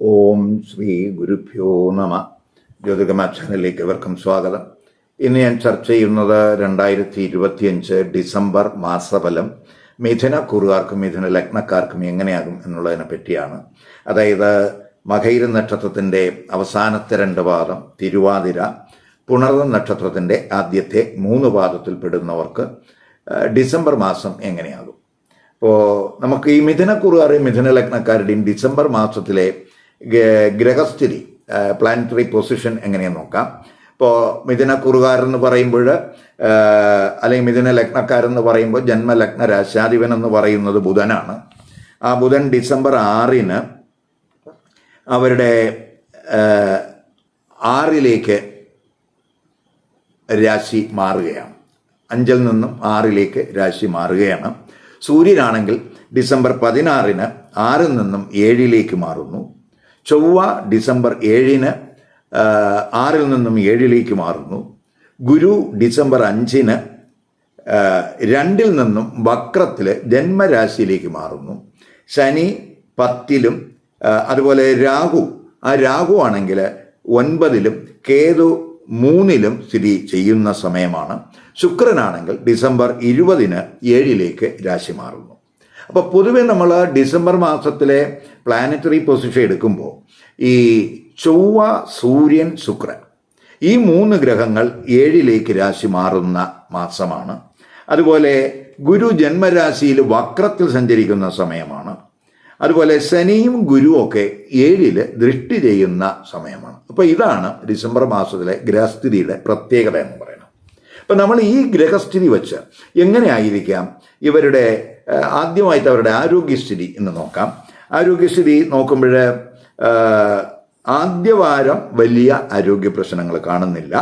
ഓം ശ്രീ ഗുരുഭ്യോ നമ. ജ്യോതികമ ചാനലിലേക്ക് ഇവർക്കും സ്വാഗതം. ഇന്ന് ഞാൻ ചർച്ച ചെയ്യുന്നത് രണ്ടായിരത്തി ഇരുപത്തിയഞ്ച് ഡിസംബർ മാസഫലം. മിഥുന കുറുകാർക്കും മിഥുന ലഗ്നക്കാർക്കും എങ്ങനെയാകും എന്നുള്ളതിനെ പറ്റിയാണ്. അതായത് മകൈര നക്ഷത്രത്തിന്റെ അവസാനത്തെ രണ്ട് പാദം തിരുവാതിര പുണർന്ന നക്ഷത്രത്തിന്റെ ആദ്യത്തെ മൂന്ന് പാദത്തിൽ പെടുന്നവർക്ക് ഡിസംബർ മാസം എങ്ങനെയാകും? അപ്പോൾ നമുക്ക് ഈ മിഥുനക്കുറുകാരെയും മിഥുന ലഗ്നക്കാരുടെയും ഡിസംബർ മാസത്തിലെ ഗ്രഹസ്ഥിതി പ്ലാനറ്ററി പൊസിഷൻ എങ്ങനെയെന്ന് നോക്കാം. ഇപ്പോൾ മിഥുനക്കുറുകാരെന്ന് പറയുമ്പോൾ അല്ലെങ്കിൽ മിഥുന ലഗ്നക്കാരെന്ന് പറയുമ്പോൾ ജന്മലഗ്ന രാശാധിപൻ എന്ന് പറയുന്നത് ബുധനാണ്. ആ ബുധൻ ഡിസംബർ ആറിന് അവരുടെ ആറിലേക്ക് രാശി മാറുകയാണ്. അഞ്ചിൽ നിന്നും ആറിലേക്ക് രാശി മാറുകയാണ്. സൂര്യനാണെങ്കിൽ ഡിസംബർ പതിനാറിന് ആറിൽ നിന്നും ഏഴിലേക്ക് മാറുന്നു. ചൊവ്വ ഡിസംബർ ഏഴിന് ആറിൽ നിന്നും ഏഴിലേക്ക് മാറുന്നു. ഗുരു ഡിസംബർ അഞ്ചിന് രണ്ടിൽ നിന്നും വക്രത്തിൽ ജന്മരാശിയിലേക്ക് മാറുന്നു. ശനി പത്തിലും അതുപോലെ രാഹു ആ രാഹു ആണെങ്കിൽ ഒൻപതിലും കേതു മൂന്നിലും സ്ഥിതി ചെയ്യുന്ന സമയമാണ്. ശുക്രനാണെങ്കിൽ ഡിസംബർ ഇരുപതിന് ഏഴിലേക്ക് രാശി മാറുന്നു. അപ്പോൾ പൊതുവെ നമ്മൾ ഡിസംബർ മാസത്തിലെ പ്ലാനറ്ററി പൊസിഷൻ എടുക്കുമ്പോൾ ഈ ചൊവ്വ സൂര്യൻ ശുക്രൻ ഈ മൂന്ന് ഗ്രഹങ്ങൾ ഏഴിലേക്ക് രാശി മാറുന്ന മാസമാണ്. അതുപോലെ ഗുരു ജന്മരാശിയിൽ വക്രത്തിൽ സഞ്ചരിക്കുന്ന സമയമാണ്. അതുപോലെ ശനിയും ഗുരുവും ഒക്കെ ഏഴിൽ ദൃഷ്ടി ചെയ്യുന്ന സമയമാണ്. അപ്പോൾ ഇതാണ് ഡിസംബർ മാസത്തിലെ ഗ്രഹസ്ഥിതിയുടെ പ്രത്യേകത എന്ന് പറയുന്നത്. അപ്പം നമ്മൾ ഈ ഗ്രഹസ്ഥിതി വെച്ച് എങ്ങനെയായിരിക്കാം ഇവരുടെ ആദ്യമായിട്ട് അവരുടെ ആരോഗ്യസ്ഥിതി എന്ന് നോക്കാം. ആരോഗ്യസ്ഥിതി നോക്കുമ്പോൾ ആദ്യവാരം വലിയ ആരോഗ്യ പ്രശ്നങ്ങൾ കാണുന്നില്ല.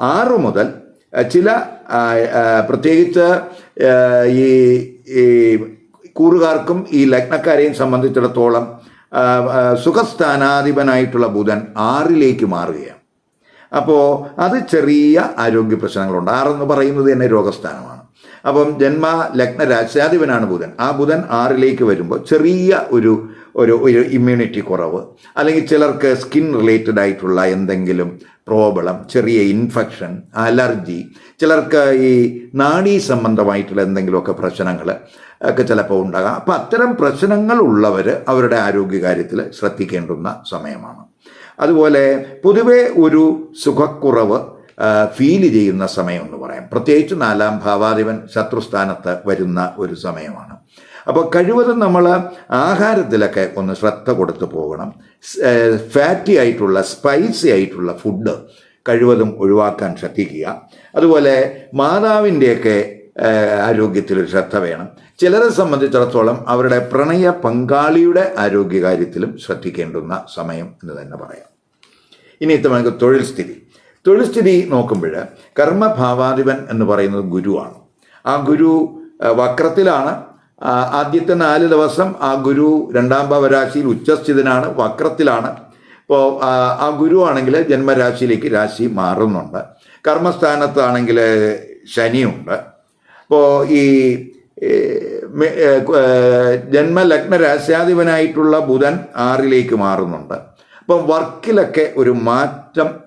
ആറ് മുതൽ ചില പ്രത്യേകിച്ച് ഈ കൂറുകാർക്കും ഈ ലഗ്നക്കാരെയും സംബന്ധിച്ചിടത്തോളം സുഖസ്ഥാനാധിപനായിട്ടുള്ള ബുധൻ ആറിലേക്ക് മാറുകയാണ്. അപ്പോൾ അത് ചെറിയ ആരോഗ്യ പ്രശ്നങ്ങളുണ്ട്. ആറെന്ന് പറയുന്നത് തന്നെ രോഗസ്ഥാനമാണ്. അപ്പം ജന്മ ലഗ്ന രാശാധിപനാണ് ബുധൻ. ആ ബുധൻ ആറിലേക്ക് വരുമ്പോൾ ചെറിയ ഒരു ഒരു ഒരു ഇമ്മ്യൂണിറ്റി കുറവ് അല്ലെങ്കിൽ ചിലർക്ക് സ്കിൻ റിലേറ്റഡ് ആയിട്ടുള്ള എന്തെങ്കിലും പ്രോബ്ലം ചെറിയ ഇൻഫെക്ഷൻ അലർജി ചിലർക്ക് ഈ നാഡീ സംബന്ധമായിട്ടുള്ള എന്തെങ്കിലുമൊക്കെ പ്രശ്നങ്ങൾ ഒക്കെ ചിലപ്പോൾ ഉണ്ടാകാം. അപ്പം അത്തരം പ്രശ്നങ്ങൾ ഉള്ളവർ അവരുടെ ആരോഗ്യകാര്യത്തിൽ ശ്രദ്ധിക്കേണ്ടുന്ന സമയമാണ്. അതുപോലെ പൊതുവെ ഒരു സുഖക്കുറവ് ഫീൽ ചെയ്യുന്ന സമയം എന്ന് പറയാം. പ്രത്യേകിച്ച് നാലാം ഭാവാധിപൻ ശത്രുസ്ഥാനത്ത് വരുന്ന ഒരു സമയമാണ്. അപ്പോൾ കഴിവതും നമ്മൾ ആഹാരത്തിലൊക്കെ ഒന്ന് ശ്രദ്ധ കൊടുത്തു പോകണം. ഫാറ്റി ആയിട്ടുള്ള സ്പൈസി ആയിട്ടുള്ള ഫുഡ് കഴിവതും ഒഴിവാക്കാൻ ശ്രദ്ധിക്കുക. അതുപോലെ മാതാവിന്റെയൊക്കെ ആരോഗ്യത്തിൽ ശ്രദ്ധ വേണം. ചിലരെ സംബന്ധിച്ചിടത്തോളം അവരുടെ പ്രണയ പങ്കാളിയുടെ ആരോഗ്യകാര്യത്തിലും ശ്രദ്ധിക്കേണ്ടുന്ന സമയം എന്ന് തന്നെ പറയാം. ഇനി ഇത്തവണ തൊഴിൽ സ്ഥിതി. തൊഴിൽ സ്ഥിതി നോക്കുമ്പോൾ കർമ്മഭാവാധിപൻ എന്ന് പറയുന്നത് ഗുരുവാണ്. ആ ഗുരു വക്രത്തിലാണ്. ആദ്യത്തെ നാല് ദിവസം ആ ഗുരു രണ്ടാം ഭാവരാശിയിൽ ഉച്ചസ്ഥിതനാണ് വക്രത്തിലാണ്. ഇപ്പോൾ ആ ഗുരു ആണെങ്കിൽ ജന്മരാശിയിലേക്ക് രാശി മാറുന്നുണ്ട്. കർമ്മസ്ഥാനത്താണെങ്കിൽ ശനിയുണ്ട്. അപ്പോൾ ഈ ജന്മലഗ്ന രാശ്യാധിപനായിട്ടുള്ള ബുധൻ ആറിലേക്ക് മാറുന്നുണ്ട്. അപ്പം വർക്കിലൊക്കെ ഒരു മാറ്റം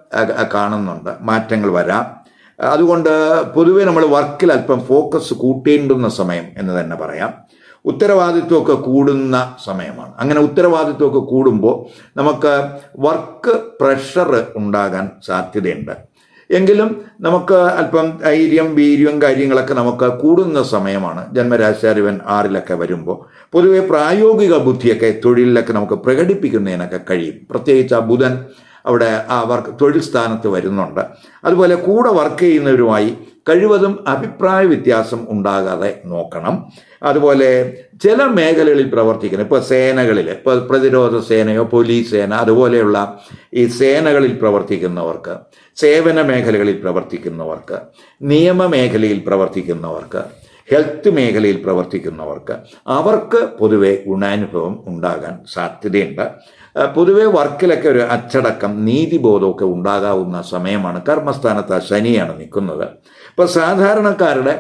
കാണുന്നുണ്ട്. മാറ്റങ്ങൾ വരാം. അതുകൊണ്ട് പൊതുവെ നമ്മൾ വർക്കിൽ അല്പം ഫോക്കസ് കൂട്ടേണ്ടുന്ന സമയം എന്ന് തന്നെ പറയാം. ഉത്തരവാദിത്വമൊക്കെ കൂടുന്ന സമയമാണ്. അങ്ങനെ ഉത്തരവാദിത്വമൊക്കെ കൂടുമ്പോൾ നമുക്ക് വർക്ക് പ്രഷർ ഉണ്ടാകാൻ സാധ്യതയുണ്ട്. എങ്കിലും നമുക്ക് അല്പം ധൈര്യം വീര്യം കാര്യങ്ങളൊക്കെ നമുക്ക് കൂടുന്ന സമയമാണ്. ജന്മരാശാരിവൻ ആറിലൊക്കെ വരുമ്പോൾ പൊതുവെ പ്രായോഗിക ബുദ്ധിയൊക്കെ തൊഴിലിലൊക്കെ നമുക്ക് പ്രകടിപ്പിക്കുന്നതിനൊക്കെ കഴിയും. പ്രത്യേകിച്ച് ആ ബുധൻ അവിടെ ആ വർക്ക് തൊഴിൽ സ്ഥാനത്ത് വരുന്നുണ്ട്. അതുപോലെ കൂടെ വർക്ക് ചെയ്യുന്നവരുമായി കഴിവതും അഭിപ്രായ വ്യത്യാസം ഉണ്ടാകാതെ നോക്കണം. അതുപോലെ ചില മേഖലകളിൽ പ്രവർത്തിക്കുന്ന ഇപ്പോൾ സേനകളിൽ ഇപ്പോൾ പ്രതിരോധ സേനയോ പോലീസ് സേന അതുപോലെയുള്ള ഈ സേനകളിൽ പ്രവർത്തിക്കുന്നവർക്ക് സേവന മേഖലകളിൽ പ്രവർത്തിക്കുന്നവർക്ക് നിയമ മേഖലയിൽ പ്രവർത്തിക്കുന്നവർക്ക് ഹെൽത്ത് മേഖലയിൽ പ്രവർത്തിക്കുന്നവർക്ക് അവർക്ക് പൊതുവെ ഗുണാനുഭവം ഉണ്ടാകാൻ സാധ്യതയുണ്ട്. പൊതുവെ വർക്കിലൊക്കെ ഒരു അച്ചടക്കം നീതിബോധമൊക്കെ ഉണ്ടാകാവുന്ന സമയമാണ്. കർമ്മസ്ഥാനത്ത് ആ ശനിയാണ് നിൽക്കുന്നത്. അപ്പോൾ സാധാരണക്കാരുടെ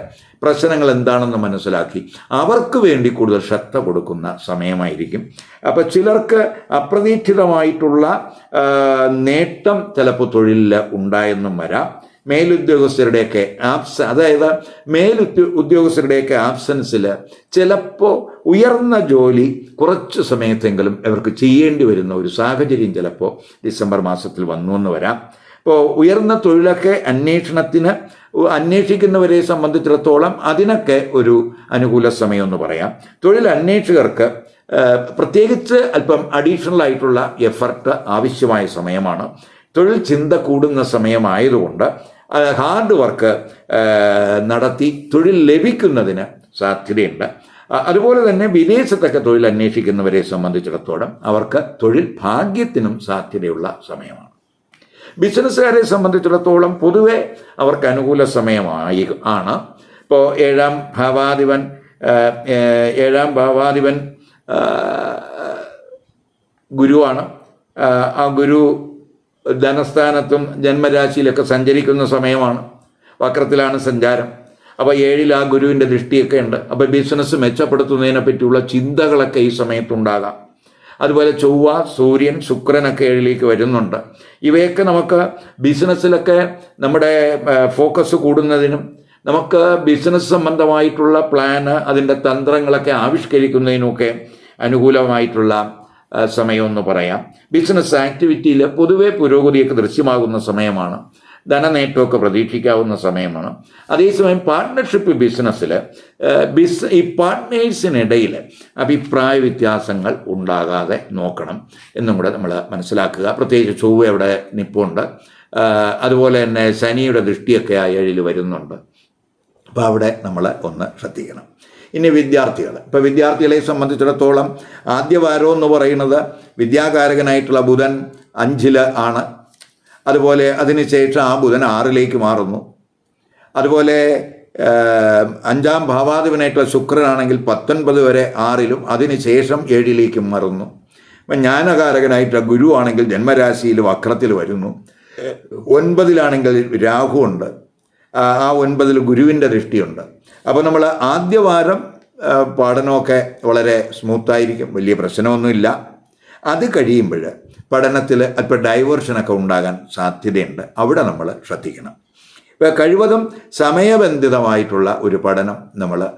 പ്രശ്നങ്ങൾ എന്താണെന്ന് മനസ്സിലാക്കി അവർക്ക് വേണ്ടി കൂടുതൽ ശ്രദ്ധ കൊടുക്കുന്ന സമയമായിരിക്കും. അപ്പോൾ ചിലർക്ക് അപ്രതീക്ഷിതമായിട്ടുള്ള നേട്ടം ചിലപ്പോൾ തൊഴിലിൽ ഉണ്ടായെന്നും വരാം. മേലുദ്യോഗസ്ഥരുടെയൊക്കെ ആബ്സ അതായത് മേലുദ്യോ ഉദ്യോഗസ്ഥരുടെയൊക്കെ ആബ്സൻസിൽ ചിലപ്പോൾ ഉയർന്ന ജോലി കുറച്ച് സമയത്തെങ്കിലും ഇവർക്ക് ചെയ്യേണ്ടി വരുന്ന ഒരു സാഹചര്യം ചിലപ്പോൾ ഡിസംബർ മാസത്തിൽ വന്നു എന്ന് വരാം. ഇപ്പോൾ ഉയർന്ന തൊഴിലൊക്കെ അന്വേഷണത്തിന് അന്വേഷിക്കുന്നവരെ സംബന്ധിച്ചിടത്തോളം അതിനൊക്കെ ഒരു അനുകൂല സമയം എന്ന് പറയാം. തൊഴിൽ അന്വേഷകർക്ക് പ്രത്യേകിച്ച് അല്പം അഡീഷണൽ ആയിട്ടുള്ള എഫർട്ട് ആവശ്യമായ സമയമാണ്. തൊഴിൽ ചിന്ത കൂടുന്ന സമയമായതുകൊണ്ട് ഹാർഡ് വർക്ക് നടത്തി തൊഴിൽ ലഭിക്കുന്നതിന് സാധ്യതയുണ്ട്. അതുപോലെ തന്നെ വിദേശത്തൊക്കെ തൊഴിൽ അന്വേഷിക്കുന്നവരെ സംബന്ധിച്ചിടത്തോളം അവർക്ക് തൊഴിൽ ഭാഗ്യത്തിനും സാധ്യതയുള്ള സമയമാണ്. ബിസിനസ്സുകാരെ സംബന്ധിച്ചിടത്തോളം പൊതുവെ അവർക്ക് അനുകൂല സമയമായി ആണ്. ഇപ്പോൾ ഏഴാം ഭാവാധിപൻ ഏഴാം ഭാവാധിപൻ ഗുരുവാണ്. ആ ഗുരു ധനസ്ഥാനത്തും ജന്മരാശിയിലൊക്കെ സഞ്ചരിക്കുന്ന സമയമാണ്. വക്രത്തിലാണ് സഞ്ചാരം. അപ്പോൾ ഏഴിൽ ആ ഗുരുവിന്റെ ദൃഷ്ടിയൊക്കെ ഉണ്ട്. അപ്പോൾ ബിസിനസ് മെച്ചപ്പെടുത്തുന്നതിനെ പറ്റിയുള്ള ചിന്തകളൊക്കെ ഈ സമയത്തുണ്ടാകാം. അതുപോലെ ചൊവ്വ സൂര്യൻ ശുക്രനൊക്കെ ഏഴിലേക്ക് വരുന്നുണ്ട്. ഇവയൊക്കെ നമുക്ക് ബിസിനസ്സിലൊക്കെ നമ്മുടെ ഫോക്കസ് കൂടുന്നതിനും നമുക്ക് ബിസിനസ് സംബന്ധമായിട്ടുള്ള പ്ലാന് അതിന്റെ തന്ത്രങ്ങളൊക്കെ ആവിഷ്കരിക്കുന്നതിനുമൊക്കെ അനുകൂലമായിട്ടുള്ള സമയമെന്ന് പറയാം. ബിസിനസ് ആക്ടിവിറ്റിയിൽ പൊതുവെ പുരോഗതിയൊക്കെ ദൃശ്യമാകുന്ന സമയമാണ്. ധനനേട്ടമൊക്കെ പ്രതീക്ഷിക്കാവുന്ന സമയമാണ്. അതേസമയം പാർട്ട്ണർഷിപ്പ് ബിസിനസ്സിൽ ബിസ് ഈ പാർട്ട്നേഴ്സിനിടയിൽ അഭിപ്രായ വ്യത്യാസങ്ങൾ ഉണ്ടാകാതെ നോക്കണം എന്നും കൂടെ നമ്മൾ മനസ്സിലാക്കുക. പ്രത്യേകിച്ച് ചൊവ്വ അവിടെ നിപ്പുണ്ട്. അതുപോലെ തന്നെ ശനിയുടെ ദൃഷ്ടിയൊക്കെ ആ ഏഴിൽ വരുന്നുണ്ട്. അപ്പോൾ അവിടെ നമ്മൾ ഒന്ന് ശ്രദ്ധിക്കണം. ഇനി വിദ്യാർത്ഥികൾ. ഇപ്പോൾ വിദ്യാർത്ഥികളെ സംബന്ധിച്ചിടത്തോളം ആദ്യവാരം എന്ന് പറയുന്നത് വിദ്യാകാരകനായിട്ടുള്ള ബുധൻ അഞ്ചിൽ ആണ്. അതുപോലെ അതിനുശേഷം ആ ബുധൻ ആറിലേക്ക് മാറുന്നു. അതുപോലെ അഞ്ചാം ഭാവാധിപനായിട്ടുള്ള ശുക്രനാണെങ്കിൽ പത്തൊൻപത് വരെ ആറിലും അതിനുശേഷം ഏഴിലേക്കും മാറുന്നു. അപ്പം ജ്ഞാനകാരകനായിട്ടുള്ള ഗുരുവാണെങ്കിൽ ജന്മരാശിയിൽ വക്രത്തിൽ വരുന്നു. ഒൻപതിലാണെങ്കിൽ രാഹു ഉണ്ട്. ആ ഒൻപതിൽ ഗുരുവിന്റെ ദൃഷ്ടിയുണ്ട്. അപ്പോൾ നമ്മൾ ആദ്യ വാരം പഠനമൊക്കെ വളരെ സ്മൂത്തായിരിക്കും വലിയ പ്രശ്നമൊന്നുമില്ല. അത് കഴിയുമ്പോൾ പഠനത്തിൽ അല്പം ഡൈവേർഷനൊക്കെ ഉണ്ടാകാൻ സാധ്യതയുണ്ട്. അവിടെ നമ്മൾ ശ്രദ്ധിക്കണം. ഇപ്പോൾ കഴിവതും സമയബന്ധിതമായിട്ടുള്ള ഒരു പഠനം നമ്മൾ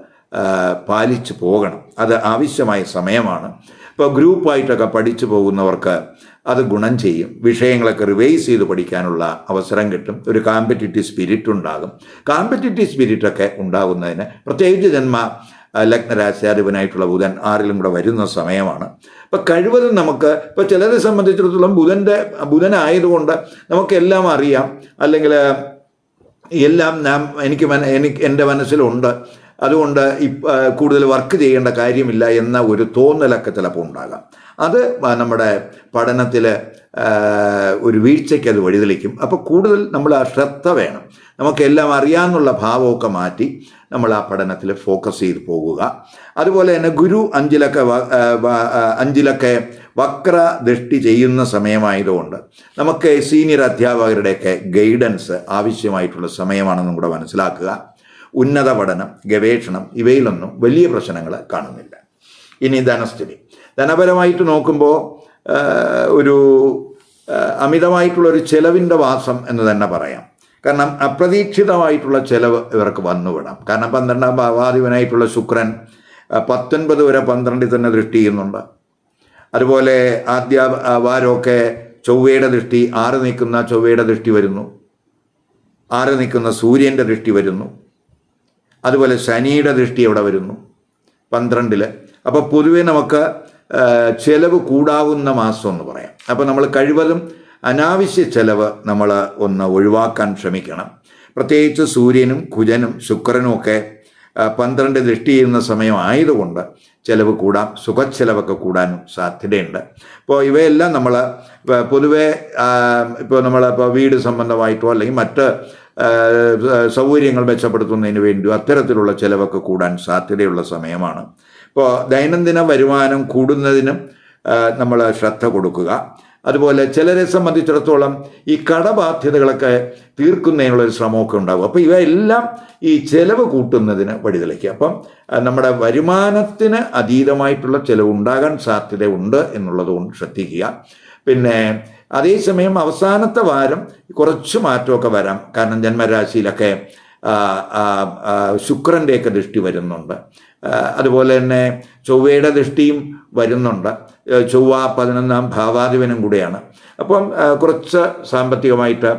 പാലിച്ചു പോകണം. അത് ആവശ്യമായ സമയമാണ്. ഇപ്പോൾ ഗ്രൂപ്പായിട്ടൊക്കെ പഠിച്ചു പോകുന്നവർക്ക് അത് ഗുണം ചെയ്യും. വിഷയങ്ങളൊക്കെ റിവൈസ് ചെയ്ത് പഠിക്കാനുള്ള അവസരം കിട്ടും. ഒരു കോമ്പറ്റിറ്റീവ് സ്പിരിറ്റ് ഉണ്ടാകും. കോമ്പറ്റിറ്റീവ് സ്പിരിറ്റൊക്കെ ഉണ്ടാകുന്നതിന് പ്രത്യേകിച്ച് ജന്മ ലഗ്നരാശാധിപനായിട്ടുള്ള ബുധൻ ആറിലും കൂടെ വരുന്ന സമയമാണ്. അപ്പം കഴിവതും നമുക്ക് ഇപ്പോൾ ചിലരെ സംബന്ധിച്ചിടത്തോളം ബുധന്റെ ബുധനായതുകൊണ്ട് നമുക്കെല്ലാം അറിയാം. അല്ലെങ്കിൽ എല്ലാം ഞാൻ എനിക്ക് മന എനിക്ക് എന്റെ മനസ്സിലുണ്ട്. അതുകൊണ്ട് കൂടുതൽ വർക്ക് ചെയ്യേണ്ട കാര്യമില്ല എന്ന ഒരു തോന്നലൊക്കെ ചിലപ്പോൾ ഉണ്ടാകാം. അത് നമ്മുടെ പഠനത്തിൽ ഒരു വീഴ്ചയ്ക്ക് അത് വഴിതെളിക്കും. അപ്പോൾ കൂടുതൽ നമ്മൾ ആ ശ്രദ്ധ വേണം. നമുക്കെല്ലാം അറിയാമെന്നുള്ള ഭാവമൊക്കെ മാറ്റി നമ്മൾ ആ പഠനത്തിൽ ഫോക്കസ് ചെയ്ത് പോകുക. അതുപോലെ തന്നെ ഗുരു അഞ്ചിലൊക്കെ അഞ്ചിലൊക്കെ വക്ര ദൃഷ്ടി ചെയ്യുന്ന സമയമായതുകൊണ്ട് നമുക്ക് സീനിയർ അധ്യാപകരുടെയൊക്കെ ഗൈഡൻസ് ആവശ്യമായിട്ടുള്ള സമയമാണെന്നും കൂടെ മനസ്സിലാക്കുക. ഉന്നത പഠനം ഗവേഷണം ഇവയിലൊന്നും വലിയ പ്രശ്നങ്ങൾ കാണുന്നില്ല. ഇനി ധനസ്ഥിതി. ധനപരമായിട്ട് നോക്കുമ്പോൾ ഒരു അമിതമായിട്ടുള്ള ഒരു ചെലവിന്റെ വാസം എന്ന് തന്നെ പറയാം. കാരണം അപ്രതീക്ഷിതമായിട്ടുള്ള ചെലവ് ഇവർക്ക് വന്നുവിടാം. കാരണം പന്ത്രണ്ടാം ഭാവാധിപനായിട്ടുള്ള ശുക്രൻ പത്തൊൻപത് വരെ പന്ത്രണ്ടിൽ തന്നെ ദൃഷ്ടി ചെയ്യുന്നുണ്ട്. അതുപോലെ ആദ്യ വാരമൊക്കെ ചൊവ്വയുടെ ദൃഷ്ടി ആറ് നിൽക്കുന്ന ചൊവ്വയുടെ ദൃഷ്ടി വരുന്നു. ആറ് നിൽക്കുന്ന സൂര്യന്റെ ദൃഷ്ടി വരുന്നു. അതുപോലെ ശനിയുടെ ദൃഷ്ടി അവിടെ വരുന്നു. പന്ത്രണ്ടിൽ അപ്പോൾ പൊതുവെ നമുക്ക് ചെലവ് കൂടാവുന്ന മാസം എന്ന് പറയാം. അപ്പോൾ നമ്മൾ കഴിവതും അനാവശ്യ ചെലവ് നമ്മൾ ഒന്ന് ഒഴിവാക്കാൻ ശ്രമിക്കണം. പ്രത്യേകിച്ച് സൂര്യനും കുജനും ശുക്രനും ഒക്കെ പന്ത്രണ്ട് ദൃഷ്ടി ചെയ്യുന്ന സമയം ആയതുകൊണ്ട് ചിലവ് കൂടാം സുഖച്ചെലവൊക്കെ കൂടാനും സാധ്യതയുണ്ട്. അപ്പോൾ ഇവയെല്ലാം നമ്മൾ പൊതുവെ ഇപ്പോൾ നമ്മൾ ഇപ്പോൾ വീട് സംബന്ധമായിട്ടോ അല്ലെങ്കിൽ മറ്റ് സൗകര്യങ്ങൾ മെച്ചപ്പെടുത്തുന്നതിന് വേണ്ടിയോ അത്തരത്തിലുള്ള ചിലവൊക്കെ കൂടാൻ സാധ്യതയുള്ള സമയമാണ്. ഇപ്പോൾ ദൈനംദിന വരുമാനം കൂടുന്നതിനും നമ്മൾ ശ്രദ്ധ കൊടുക്കുക. അതുപോലെ ചിലരെ സംബന്ധിച്ചിടത്തോളം ഈ കടബാധ്യതകളൊക്കെ തീർക്കുന്നതിനുള്ള ഒരു ശ്രമമൊക്കെ ഉണ്ടാകും. അപ്പോൾ ഇവയെല്ലാം ഈ ചെലവ് കൂട്ടുന്നതിന് വഴിതെളിക്കുക. അപ്പം നമ്മുടെ വരുമാനത്തിന് അതീതമായിട്ടുള്ള ചെലവ് ഉണ്ടാകാൻ സാധ്യതയുണ്ട് എന്നുള്ളതുകൊണ്ട് ശ്രദ്ധിക്കുക. പിന്നെ അതേസമയം അവസാനത്തെ വാരം കുറച്ച് മാറ്റമൊക്കെ വരാം. കാരണം ജന്മരാശിയിലൊക്കെ ശുക്രന്റെയൊക്കെ ദൃഷ്ടി വരുന്നുണ്ട്. അതുപോലെ തന്നെ ചൊവ്വയുടെ ദൃഷ്ടിയും വരുന്നുണ്ട്. ചൊവ്വ പതിനൊന്നാം ഭാവാധിപനും കൂടെയാണ്. അപ്പം കുറച്ച് സാമ്പത്തികമായിട്ട്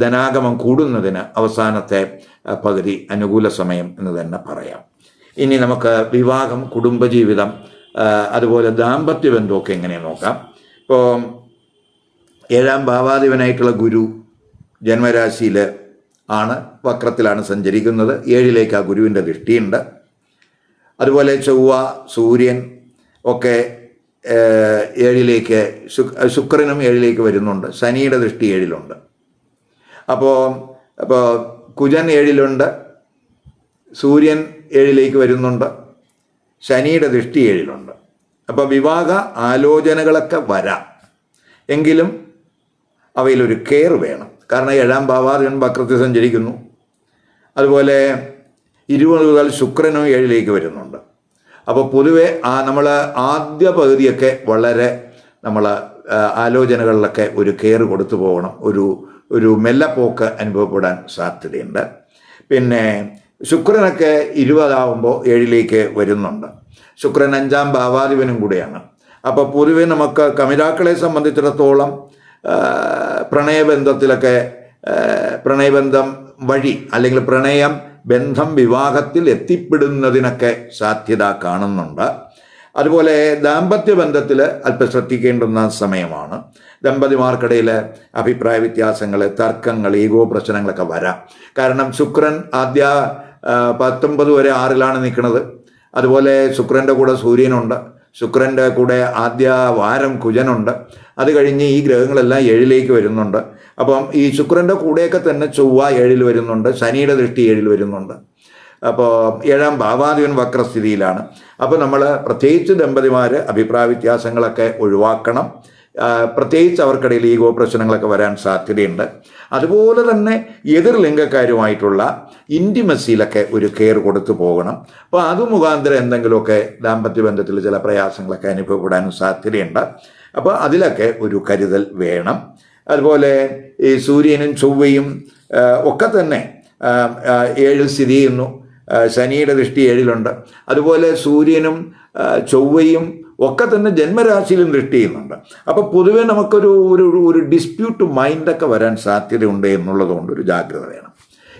ധനാഗമം കൂടുന്നതിന് അവസാനത്തെ പകുതി അനുകൂല സമയം എന്ന് തന്നെ പറയാം. ഇനി നമുക്ക് വിവാഹം കുടുംബജീവിതം അതുപോലെ ദാമ്പത്യ ബന്ധമൊക്കെ എങ്ങനെ നോക്കാം. ഇപ്പോൾ ഏഴാം ഭാവാധിപനായിട്ടുള്ള ഗുരു ജന്മരാശിയിൽ ആണ് വക്രത്തിലാണ് സഞ്ചരിക്കുന്നത്. ഏഴിലേക്ക് ആ ഗുരുവിന്റെ ദൃഷ്ടിയുണ്ട്. അതുപോലെ ചൊവ്വ സൂര്യൻ ഒക്കെ ഏഴിലേക്ക് ശുക്രനും ഏഴിലേക്ക് വരുന്നുണ്ട്. ശനിയുടെ ദൃഷ്ടി ഏഴിലുണ്ട്. അപ്പോൾ അപ്പോൾ കുജൻ ഏഴിലുണ്ട് സൂര്യൻ ഏഴിലേക്ക് വരുന്നുണ്ട് ശനിയുടെ ദൃഷ്ടി ഏഴിലുണ്ട്. അപ്പോൾ വിവാഹ ആലോചനകളൊക്കെ വരാം. എങ്കിലും അവയിലൊരു കെയർ വേണം. കാരണം ഏഴാം ഭാവാധിപൻ വക്രത്തിൽ സഞ്ചരിക്കുന്നു. അതുപോലെ ഇരുപത് മുതൽ ശുക്രനും ഏഴിലേക്ക് വരുന്നുണ്ട്. അപ്പോൾ പൊതുവെ ആ നമ്മൾ ആദ്യ പകുതിയൊക്കെ വളരെ നമ്മൾ ആലോചനകളിലൊക്കെ ഒരു കെയർ കൊടുത്തു പോകണം. ഒരു ഒരു മെല്ലപ്പോക്ക് അനുഭവപ്പെടാൻ സാധ്യതയുണ്ട്. പിന്നെ ശുക്രനൊക്കെ ഇരുപതാവുമ്പോൾ ഏഴിലേക്ക് വരുന്നുണ്ട്. ശുക്രൻ അഞ്ചാം ഭാവാധിപനും കൂടിയാണ്. അപ്പോൾ പൊതുവെ നമുക്ക് കമിതാക്കളെ സംബന്ധിച്ചിടത്തോളം പ്രണയബന്ധത്തിലൊക്കെ പ്രണയബന്ധം വഴി അല്ലെങ്കിൽ പ്രണയം ബന്ധം വിവാഹത്തിൽ എത്തിപ്പെടുന്നതിനൊക്കെ സാധ്യത കാണുന്നുണ്ട്. അതുപോലെ ദാമ്പത്യ ബന്ധത്തിൽ അല്പം ശ്രദ്ധിക്കേണ്ടുന്ന സമയമാണ്. ദമ്പതിമാർക്കിടയിൽ അഭിപ്രായ വ്യത്യാസങ്ങൾ തർക്കങ്ങൾ ഈഗോ പ്രശ്നങ്ങളൊക്കെ വരാം. കാരണം ശുക്രൻ ആദ്യ പത്തൊമ്പത് വരെ ആറിലാണ് നിൽക്കുന്നത്. അതുപോലെ ശുക്രന്റെ കൂടെ സൂര്യനുണ്ട്. ശുക്രന്റെ കൂടെ ആദ്യ വാരം കുജനുണ്ട്. അത് കഴിഞ്ഞ് ഈ ഗ്രഹങ്ങളെല്ലാം ഏഴിലേക്ക് വരുന്നുണ്ട്. അപ്പം ഈ ശുക്രന്റെ കൂടെയൊക്കെ തന്നെ ചൊവ്വ ഏഴിൽ വരുന്നുണ്ട് ശനിയുടെ ദൃഷ്ടി ഏഴിൽ വരുന്നുണ്ട്. അപ്പോൾ ഏഴാം ഭാവാധിപൻ വക്രസ്ഥിതിയിലാണ്. അപ്പോൾ നമ്മൾ പ്രത്യേകിച്ച് ദമ്പതിമാർ അഭിപ്രായ വ്യത്യാസങ്ങളൊക്കെ ഒഴിവാക്കണം. പ്രത്യേകിച്ച് അവർക്കിടയിൽ ഈഗോ പ്രശ്നങ്ങളൊക്കെ വരാൻ സാധ്യതയുണ്ട്. അതുപോലെ തന്നെ എതിർ ലിംഗക്കാരുമായിട്ടുള്ള ഇന്റിമസിയിലൊക്കെ ഒരു കെയർ കൊടുത്തു പോകണം. അപ്പോൾ അത് മുഖാന്തരം എന്തെങ്കിലുമൊക്കെ ദാമ്പത്യ ബന്ധത്തിൽ ചില പ്രയാസങ്ങളൊക്കെ അനുഭവപ്പെടാനും സാധ്യതയുണ്ട്. അപ്പോൾ അതിലൊക്കെ ഒരു കരുതൽ വേണം. അതുപോലെ ഈ സൂര്യനും ചൊവ്വയും ഒക്കെ തന്നെ ഏഴിൽ സ്ഥിതി ചെയ്യുന്നു. ശനിയുടെ ദൃഷ്ടി ഏഴിലുണ്ട്. അതുപോലെ സൂര്യനും ചൊവ്വയും ഒക്കെ തന്നെ ജന്മരാശിയിലും ദൃഷ്ടി ചെയ്യുന്നുണ്ട്. അപ്പോൾ പൊതുവേ നമുക്കൊരു ഒരു ഒരു- ഡിസ്പ്യൂട്ട് മൈൻഡൊക്കെ വരാൻ സാധ്യതയുണ്ട് എന്നുള്ളതുകൊണ്ട് ഒരു ജാഗ്രത വേണം.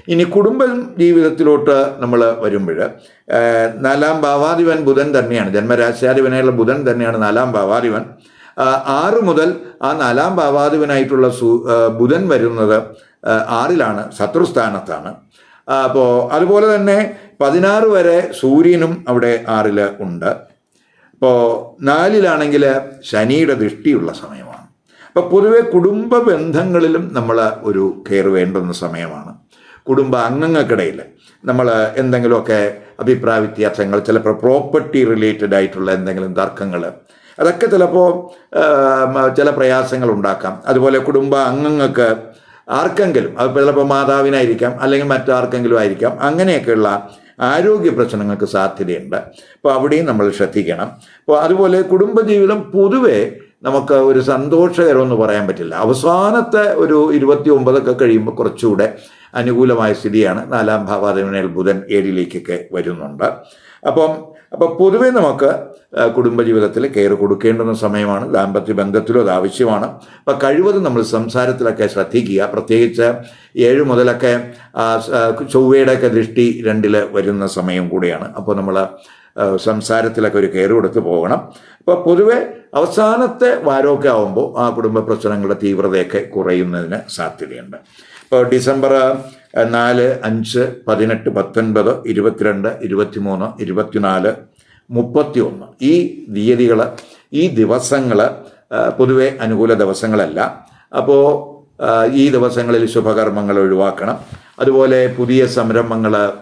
ഇനി കുടുംബ ജീവിതത്തിലോട്ട് നമ്മൾ വരുമ്പോൾ നാലാം ഭാവാധിപൻ ബുധൻ തന്നെയാണ്. ജന്മരാശിയാധിപനായുള്ള ബുധൻ തന്നെയാണ് നാലാം ഭാവാധിപൻ. ആറ് മുതൽ ആ നാലാം ഭാവാധിപനായിട്ടുള്ള സു ബുധൻ വരുന്നത് ആറിലാണ് ശത്രുസ്ഥാനത്താണ്. അപ്പോൾ അതുപോലെ തന്നെ പതിനാറ് വരെ സൂര്യനും അവിടെ ആറിൽ ഉണ്ട്. ഇപ്പോൾ നാലിലാണെങ്കിൽ ശനിയുടെ ദൃഷ്ടിയുള്ള സമയമാണ്. അപ്പോൾ പൊതുവെ കുടുംബ ബന്ധങ്ങളിലും നമ്മൾ ഒരു കെയർ വേണ്ടുന്ന സമയമാണ്. കുടുംബ അംഗങ്ങൾക്കിടയിൽ നമ്മൾ എന്തെങ്കിലുമൊക്കെ അഭിപ്രായ വ്യത്യാസങ്ങൾ ചിലപ്പോൾ പ്രോപ്പർട്ടി റിലേറ്റഡ് ആയിട്ടുള്ള എന്തെങ്കിലും തർക്കങ്ങൾ അതൊക്കെ ചിലപ്പോൾ ചില പ്രയാസങ്ങൾ ഉണ്ടാക്കാം. അതുപോലെ കുടുംബ അംഗങ്ങൾക്ക് ആർക്കെങ്കിലും അത് ചിലപ്പോൾ മാതാവിനായിരിക്കാം അല്ലെങ്കിൽ മറ്റാർക്കെങ്കിലും ആയിരിക്കാം അങ്ങനെയൊക്കെയുള്ള ആരോഗ്യ പ്രശ്നങ്ങൾക്ക് സാധ്യതയുണ്ട്. അപ്പോൾ അവിടെയും നമ്മൾ ശ്രദ്ധിക്കണം. അപ്പോൾ അതുപോലെ കുടുംബജീവിതം പൊതുവെ നമുക്ക് ഒരു സന്തോഷകരമെന്ന് പറയാൻ പറ്റില്ല. അവസാനത്തെ ഒരു ഇരുപത്തി ഒമ്പതൊക്കെ കഴിയുമ്പോൾ കുറച്ചുകൂടെ അനുകൂലമായ സ്ഥിതിയാണ്. നാലാം ഭാവാധിപനയിൽ ബുധൻ ഏഴിലേക്കൊക്കെ വരുന്നുണ്ട്. അപ്പം അപ്പോൾ പൊതുവേ നമുക്ക് കുടുംബജീവിതത്തിൽ കെയർ കൊടുക്കേണ്ടുന്ന സമയമാണ് ദാമ്പത്യ ബന്ധത്തിലും അത് ആവശ്യമാണ്. അപ്പം കഴിവതും നമ്മൾ സംസാരത്തിലൊക്കെ ശ്രദ്ധിക്കുക. പ്രത്യേകിച്ച് ഏഴ് മുതലൊക്കെ ചൊവ്വയുടെയൊക്കെ ദൃഷ്ടി രണ്ടിൽ വരുന്ന സമയം കൂടിയാണ്. അപ്പോൾ നമ്മൾ സംസാരത്തിലൊക്കെ ഒരു കെയർ കൊടുത്ത് പോകണം. അപ്പോൾ പൊതുവെ അവസാനത്തെ വാരമൊക്കെ ആകുമ്പോൾ ആ കുടുംബ പ്രശ്നങ്ങളുടെ തീവ്രതയൊക്കെ കുറയുന്നതിന് സാധ്യതയുണ്ട്. ഇപ്പോൾ ഡിസംബർ നാല് അഞ്ച് പതിനെട്ട് പത്തൊൻപത് ഇരുപത്തിരണ്ട് ഇരുപത്തിമൂന്ന് ഇരുപത്തിനാല് മുപ്പത്തി ഒന്ന് ഈ തീയതികൾ ഈ ദിവസങ്ങൾ പൊതുവെ അനുകൂല ദിവസങ്ങളല്ല. അപ്പോൾ ഈ ദിവസങ്ങളിൽ ശുഭകർമ്മങ്ങൾ ഒഴിവാക്കണം. അതുപോലെ പുതിയ സംരംഭങ്ങൾ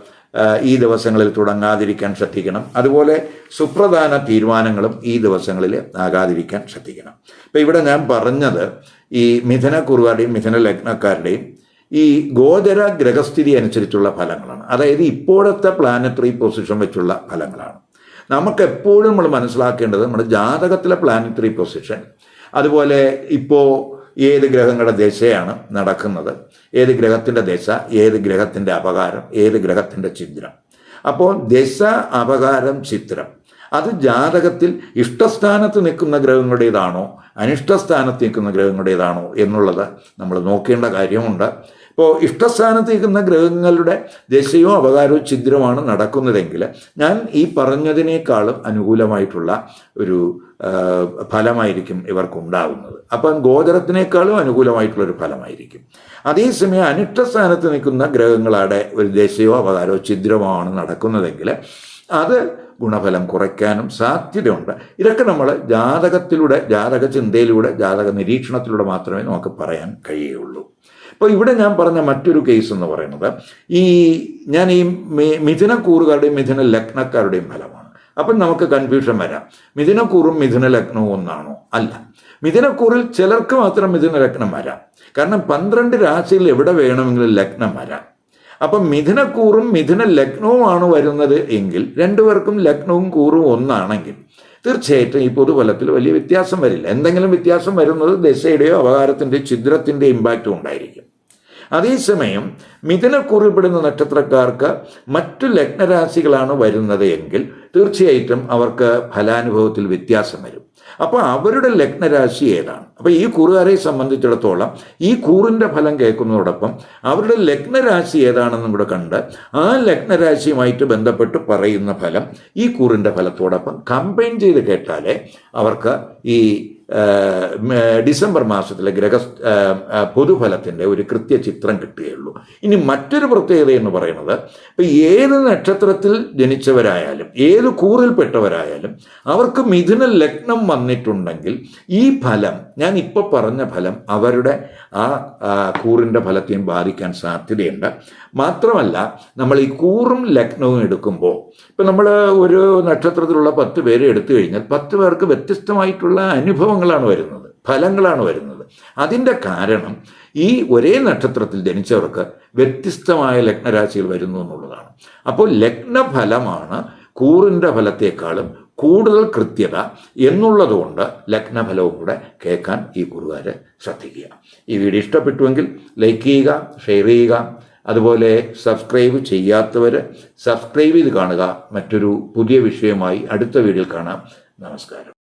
ഈ ദിവസങ്ങളിൽ തുടങ്ങാതിരിക്കാൻ ശ്രദ്ധിക്കണം. അതുപോലെ സുപ്രധാന തീരുമാനങ്ങളും ഈ ദിവസങ്ങളിൽ ആകാതിരിക്കാൻ ശ്രദ്ധിക്കണം. ഇപ്പം ഇവിടെ ഞാൻ പറഞ്ഞത് ഈ മിഥുന കുറുവാരുടെയും മിഥുന ലഗ്നക്കാരുടെയും ഈ ഗോചര ഗ്രഹസ്ഥിതി അനുസരിച്ചുള്ള ഫലങ്ങളാണ്. അതായത് ഇപ്പോഴത്തെ പ്ലാനറ്ററി പൊസിഷൻ വെച്ചുള്ള ഫലങ്ങളാണ്. നമുക്ക് എപ്പോഴും നമ്മൾ മനസ്സിലാക്കേണ്ടത് നമ്മുടെ ജാതകത്തിലെ പ്ലാനറ്ററി പൊസിഷൻ അതുപോലെ ഇപ്പോൾ ഏത് ഗ്രഹങ്ങളുടെ ദശയാണ് നടക്കുന്നത് ഏത് ഗ്രഹത്തിന്റെ ദശ ഏത് ഗ്രഹത്തിന്റെ അപകാരം ഏത് ഗ്രഹത്തിന്റെ ഛിദ്രം. അപ്പോൾ ദശ അപകാരം ചിത്രം അത് ജാതകത്തിൽ ഇഷ്ടസ്ഥാനത്ത് നിൽക്കുന്ന ഗ്രഹങ്ങളുടേതാണോ അനിഷ്ടസ്ഥാനത്ത് നിൽക്കുന്ന ഗ്രഹങ്ങളുടേതാണോ എന്നുള്ളത് നമ്മൾ നോക്കേണ്ട കാര്യമുണ്ട്. ഇപ്പോൾ ഇഷ്ടസ്ഥാനത്ത് നിൽക്കുന്ന ഗ്രഹങ്ങളുടെ ദശയോ അപകാരവും ഛിദ്രമാണ് നടക്കുന്നതെങ്കിൽ ഞാൻ ഈ പറഞ്ഞതിനേക്കാളും അനുകൂലമായിട്ടുള്ള ഒരു ഫലമായിരിക്കും ഇവർക്കുണ്ടാകുന്നത് അപ്പം ഗോചരത്തിനേക്കാളും അനുകൂലമായിട്ടുള്ള ഒരു ഫലമായിരിക്കും. അതേസമയം അനിഷ്ടസ്ഥാനത്ത് നിൽക്കുന്ന ഗ്രഹങ്ങളുടെ ഒരു ദശയോ അപകാരമോ ഛിദ്രമാണ് നടക്കുന്നതെങ്കിൽ അത് ഗുണഫലം കുറയ്ക്കാനും സാധ്യതയുണ്ട്. ഇതൊക്കെ നമ്മൾ ജാതകത്തിലൂടെ ജാതക ചിന്തയിലൂടെ ജാതക നിരീക്ഷണത്തിലൂടെ മാത്രമേ നമുക്ക് പറയാൻ കഴിയുള്ളൂ. അപ്പോൾ ഇവിടെ ഞാൻ പറഞ്ഞ മറ്റൊരു കേസ് എന്ന് പറയുന്നത് ഈ ഞാൻ ഈ മിഥുന മിഥുനക്കൂറുകാരുടെയും മിഥുന ലഗ്നക്കാരുടെയും ഫലമാണ്. അപ്പം നമുക്ക് കൺഫ്യൂഷൻ വരാം. മിഥുനക്കൂറും മിഥുന ലഗ്നവും ഒന്നാണോ? അല്ല. മിഥുനക്കൂറിൽ ചിലർക്ക് മാത്രം മിഥുന ലഗ്നം വരാം. കാരണം പന്ത്രണ്ട് രാശിയിൽ എവിടെ വേണമെങ്കിലും ലഗ്നം വരാം. അപ്പം മിഥുനക്കൂറും മിഥുന ലഗ്നവുമാണ് വരുന്നത് എങ്കിൽ രണ്ടുപേർക്കും ലഗ്നവും കൂറും ഒന്നാണെങ്കിൽ തീർച്ചയായിട്ടും ഈ പൊതുഫലത്തിൽ വലിയ വ്യത്യാസം വരില്ല. എന്തെങ്കിലും വ്യത്യാസം വരുന്നത് ദശയുടെയോ അപകാരത്തിന്റെയോ ഛിദ്രത്തിന്റെ ഇമ്പാക്റ്റും ഉണ്ടായിരിക്കും. അതേസമയം മിഥുനക്കുറിപ്പെടുന്ന നക്ഷത്രക്കാർക്ക് മറ്റു ലഗ്നരാശികളാണ് വരുന്നത് എങ്കിൽ തീർച്ചയായിട്ടും അവർക്ക് ഫലാനുഭവത്തിൽ വ്യത്യാസം വരും. അപ്പോൾ അവരുടെ ലഗ്നരാശി ഏതാണ്? അപ്പോൾ ഈ കൂറുകാരെ സംബന്ധിച്ചിടത്തോളം ഈ കൂറിന്റെ ഫലം കേൾക്കുന്നതോടൊപ്പം അവരുടെ ലഗ്നരാശി ഏതാണെന്നും കൂടെ കണ്ട് ആ ലഗ്നരാശിയുമായിട്ട് ബന്ധപ്പെട്ട് പറയുന്ന ഫലം ഈ കൂറിന്റെ ഫലത്തോടൊപ്പം കമ്പൈൻ ചെയ്ത് കേട്ടാലേ അവർക്ക് ഈ ഡിസംബർ മാസത്തിലെ ഗ്രഹ പൊതുഫലത്തിന്റെ ഒരു കൃത്യ ചിത്രം കിട്ടുകയുള്ളൂ ഇനി മറ്റൊരു പ്രത്യേകത എന്ന് പറയുന്നത് ഇപ്പം ഏത് നക്ഷത്രത്തിൽ ജനിച്ചവരായാലും ഏത് കൂറിൽപ്പെട്ടവരായാലും അവർക്ക് മിഥുന ലഗ്നം വന്നിട്ടുണ്ടെങ്കിൽ ഈ ഫലം ഞാൻ ഇപ്പോൾ പറഞ്ഞ ഫലം അവരുടെ ആ കൂറിന്റെ ഫലത്തെയും ബാധിക്കാൻ സാധ്യതയുണ്ട്. മാത്രമല്ല നമ്മൾ ഈ കൂറും ലഗ്നവും എടുക്കുമ്പോൾ ഇപ്പം നമ്മൾ ഒരു നക്ഷത്രത്തിലുള്ള പത്ത് പേരെ എടുത്തു കഴിഞ്ഞാൽ പത്ത് പേർക്ക് വ്യത്യസ്തമായിട്ടുള്ള അനുഭവങ്ങളാണ് വരുന്നത് ഫലങ്ങളാണ് വരുന്നത്. അതിന്റെ കാരണം ഈ ഒരേ നക്ഷത്രത്തിൽ ജനിച്ചവർക്ക് വ്യത്യസ്തമായ ലഗ്നരാശികൾ വരുന്നു എന്നുള്ളതാണ്. അപ്പോൾ ലഗ്നഫലമാണ് കൂറിന്റെ ഫലത്തേക്കാളും കൂടുതൽ കൃത്യത എന്നുള്ളതുകൊണ്ട് ലഗ്നഫലവും കൂടെ കേൾക്കാൻ ഈ കുറുകാരെ ശ്രദ്ധിക്കുക. ഈ വീഡിയോ ഇഷ്ടപ്പെട്ടുവെങ്കിൽ ലൈക്ക് ചെയ്യുക ഷെയർ ചെയ്യുക അതുപോലെ സബ്സ്ക്രൈബ് ചെയ്യാത്തവർ സബ്സ്ക്രൈബ് ചെയ്ത് കാണുക. മറ്റൊരു പുതിയ വിഷയമായി അടുത്ത വീഡിയോയിൽ കാണാം. നമസ്കാരം.